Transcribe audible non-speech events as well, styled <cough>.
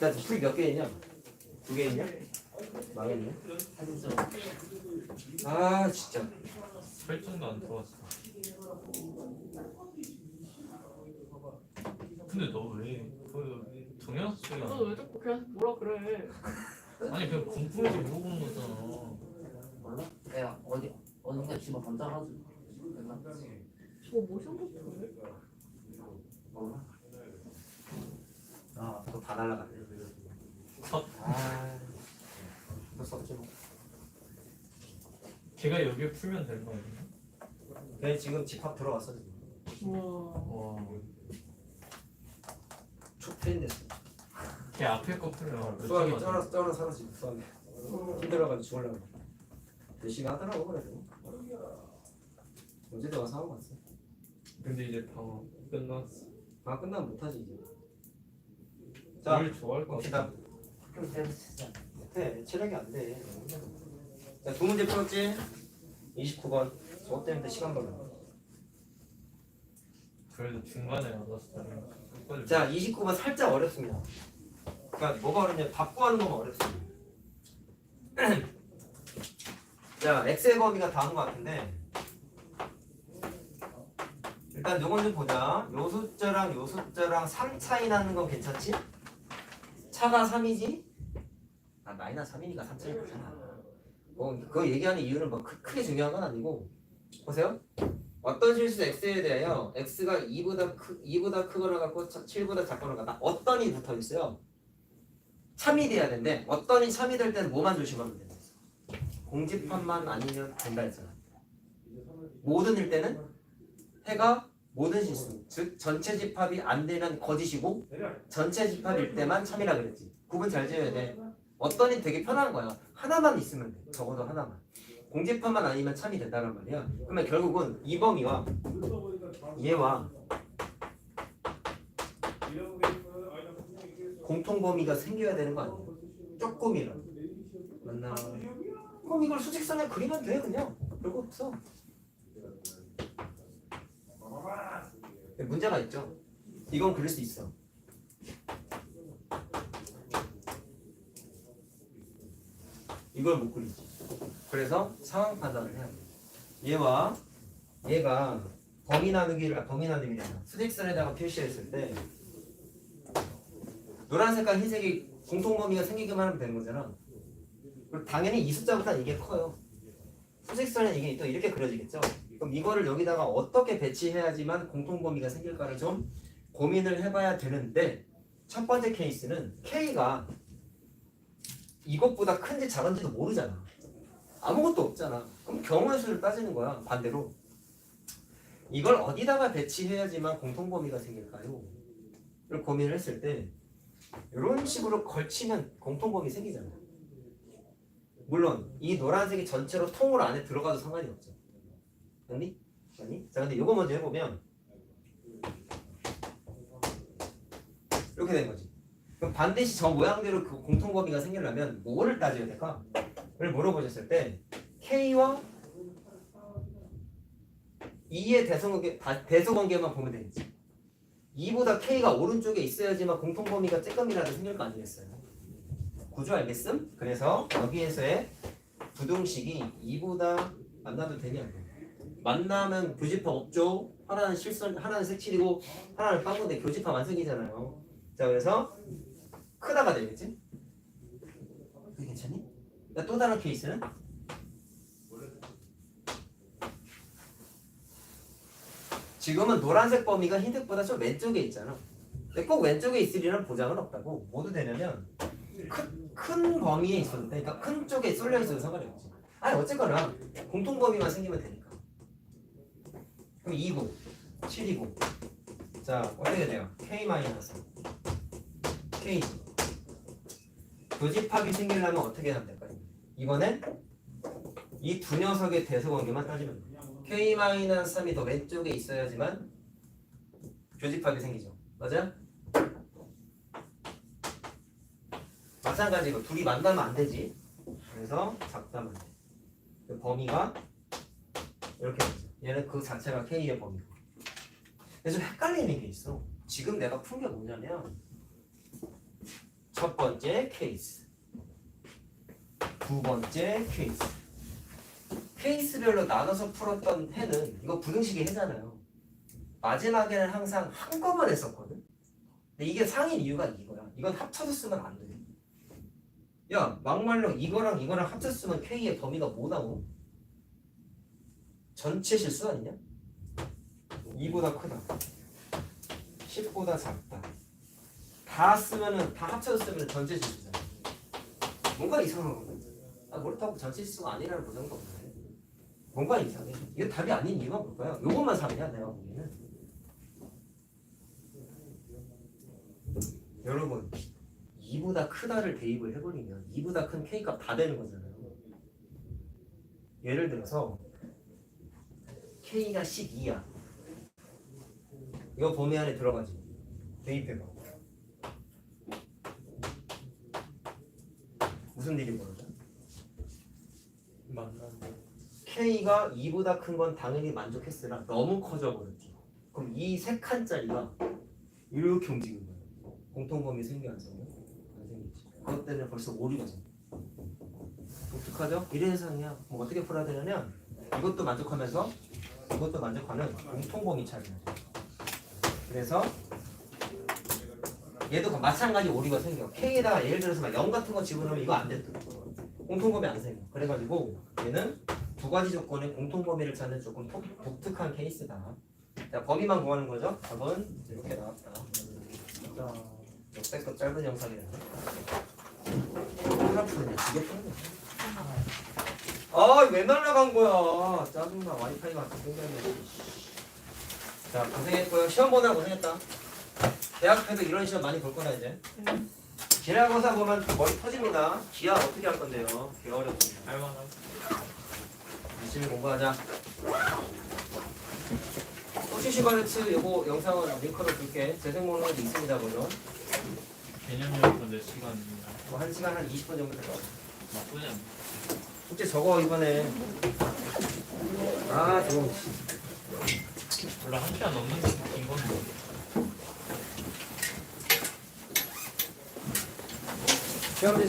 나 풀이 몇개 있냐? 두개 있냐? 망했네. 아 진짜. 설정도 안 들어왔어. 근데 너왜그 동영상 소리 너왜 자꾸 계속 뭐라 그래? <laughs> 아니 그냥 궁금해서 물어보는 거잖아. 몰라? 내가 어디 어딘가 집어 됐나? 저거 모션 버튼을? 몰라? 다. 컷. 아. 벌써 없지 뭐. 걔가 여기에 풀면 되는 거 아니야? 걔 지금 집합 들어갔어 지금. 우와. 와. 됐어. 걔 앞에 거 풀면 몇 수학이 시간 쩔어 쩔어 지금 수학이. 힘들어가지고 죽을라고. 열심히 하더라고 그래도. 어제도 와서 하고 갔어. 근데 이제 방어 끝났어. 아 끝나면 못하지 이제. 자 뭘 좋아할 것 봅시다. 때문에 진짜 못해 체력이 안 돼. 자 두 문제 풀었지? 29번. 저것 때문에 시간 걸려. 그래도 중간에. 끝까지 자 29번 살짝 어렵습니다. 그러니까 뭐가 어렵냐? 밥 구하는 거가 어렵습니다. <clears throat> 자 x의 범위가 다음 것 같은데 일단 요건 좀 보자. 요 숫자랑 요 숫자랑 3 차이 나는 건 괜찮지? 차가 3이지? 아 마이너스 3이니까 3 차이 나잖아. 뭐 그거 얘기하는 이유는 뭐 크- 크게 중요한 건 아니고 보세요. 어떤 실수 x에 대하여 x가 2보다 크 2보다 크거나 같고 7보다 작거나 같다. 어떤 이 붙어 있어요. 참이 돼야 되는데 어떤 이 참이 될 때는 뭐만 조심하면 돼. 공집합만 아니면 된다 했잖아. 모든 일 때는 해가 모든 실수 즉 전체 집합이 안 되면 거짓이고 전체 집합일 때만 참이라 그랬지. 구분 잘 지어야 돼. 어떤 이 되게 편한 거야. 하나만 있으면 돼. 적어도 하나만. 공집합만 아니면 참이 된다는 말이야. 그러면 결국은 이 범위와 얘와 공통 범위가 생겨야 되는 거 아니에요? 조금이라도. 맞나? 그럼 이걸 수직선에 그리면 돼 그냥. 별거 없어. 문제가 있죠. 이건 그릴 수 있어. 이걸 못 그리지. 그래서 상황 판단을 해야 돼. 얘와 얘가 범위 나누기를 아, 범위 나누기를 수직선에다가 표시했을 때 노란 색깔 흰색이 공통 범위가 생기기만 하면 되는 거잖아. 그리고 당연히 이 숫자보다 이게 커요. 수직선에 이게 또 이렇게 그려지겠죠. 그럼 이거를 여기다가 어떻게 배치해야지만 공통 범위가 생길까를 좀 고민을 해봐야 되는데 첫 번째 케이스는 K가 이것보다 큰지 작은지도 모르잖아. 아무것도 없잖아. 그럼 경우의 수를 따지는 거야. 반대로. 이걸 어디다가 배치해야지만 공통 범위가 생길까요? 를 고민을 했을 때 이런 식으로 걸치면 공통 범위 생기잖아. 물론 이 노란색이 전체로 통으로 안에 들어가도 상관이 없죠. 맞니? 맞니? 자 근데 이거 먼저 해보면 이렇게 된 거지. 그럼 반드시 저 모양대로 그 공통 범위가 생기려면 뭐를 따져야 될까? 를 물어보셨을 때 K와 2의 대소관계, 다- 대소관계만 보면 되겠지. 2보다 K가 오른쪽에 있어야지만 공통 범위가 쬐끔이라도 생길 거 아니겠어요? 구조 알겠음? 그래서 여기에서의 부등식이 2보다 만나도 되냐? 만나면 교집합 없죠? 하나는 실선, 하나는 색칠이고 하나는 빵건데 교집합 안 생기잖아요. 자 그래서 크다가 되겠지? 그게 괜찮니? 자, 또 다른 케이스는 지금은 노란색 범위가 흰색보다 좀 왼쪽에 있잖아. 근데 꼭 왼쪽에 있으리란 보장은 없다고. 뭐도 되냐면 큰, 큰 범위에 있어도 돼. 그러니까 큰 쪽에 쏠려 있어도 상관이 없지. 아니 어쨌거나 공통 범위만 생기면 되니까. 그럼 2고 7이고 자 어떻게 돼요? K 마이너스 K 교집합이 생기려면 어떻게 하면 될까요? 이번엔 이 두 녀석의 대소관계만 따지면 돼요. K-3이 더 왼쪽에 있어야지만 교집합이 생기죠. 맞아요? 마찬가지로 둘이 만나면 안 되지. 그래서 작다면 돼. 그 범위가 이렇게 되죠. 얘는 그 자체가 K의 범위고. 좀 헷갈리는 게 있어. 지금 내가 푼 게 뭐냐면 첫 번째 케이스. 두 번째 케이스. 케이스별로 나눠서 풀었던 해는 이거 부등식의 해잖아요. 마지막에는 항상 한꺼번에 썼거든. 근데 이게 상인 이유가 이거야. 이건 합쳐서 쓰면 안 돼. 야, 막말로 이거랑 이거랑 합쳐 쓰면 K의 범위가 뭐 나오? 전체 실수 아니냐? 2보다 크다. 10보다 작다. 다 쓰면은 다 합쳐서 쓰면 전체 실수잖아. 뭔가 이상하거든. 아, 그렇다고 전체 실수가 아니라는 보장도 없네. 뭔가 이상해. 이게 답이 아닌 이유가 뭘까요? 요것만 3이야 내가 보기에는. 여러분 2보다 크다를 대입을 해버리면 2보다 큰 K값 다 되는 거잖아요. 예를 들어서 K가 12야. 이거 범위 안에 들어가지. 대입해봐. 무슨 일이 벌어져? 만나는 K가 2보다 큰 건 당연히 만족했으나 너무 커져버렸지. 그럼 이 세 칸짜리가 이렇게 움직인 거야. 공통범위 생겨 안 생겨? 안 생기지. 그것 때문에 벌써 오류가 생겨. 독특하죠? 이래상이야. 뭐 어떻게 풀어야 되냐면 이것도 만족하면서 이것도 만족하는 공통범위 차이야. 그래서 얘도 마찬가지 오류가 생겨. K에다가 예를 들어서 막 0 같은 거 집어넣으면 이거 안 돼. 또. 공통범위 안 생겨. 그래가지고 얘는 두 가지 조건의 공통범위를 찾는 조금 독, 독특한 케이스다. 자, 범위만 구하는 거죠. 답은 이렇게 나왔다. 자, 역대급 짧은 영상이네. 하나 푸네. 이게 푸네. 아, 왜 날라간 거야? 짜증나. 와이파이가 굉장히. 자, 고생했고요. 시험 보느라 고생했다. 대학교도 이런 시험 많이 볼 거다 이제. 기말고사 보면 머리 터집니다. 기하 어떻게 할 건데요? 개 어렵습니다. 할만한 열심히 공부하자. 소시시바르츠 요거 영상은 링크로 줄게. 재생 목록에도 있습니다, 물론. 개념이었고 내 시간입니다. 뭐한 시간 한 20분 정도 될것 같아. 나쁘지 않네. 숙제 적어 이번에. 아, 저거. 원래 한 시간 넘는 게긴 건데. 시험지 잘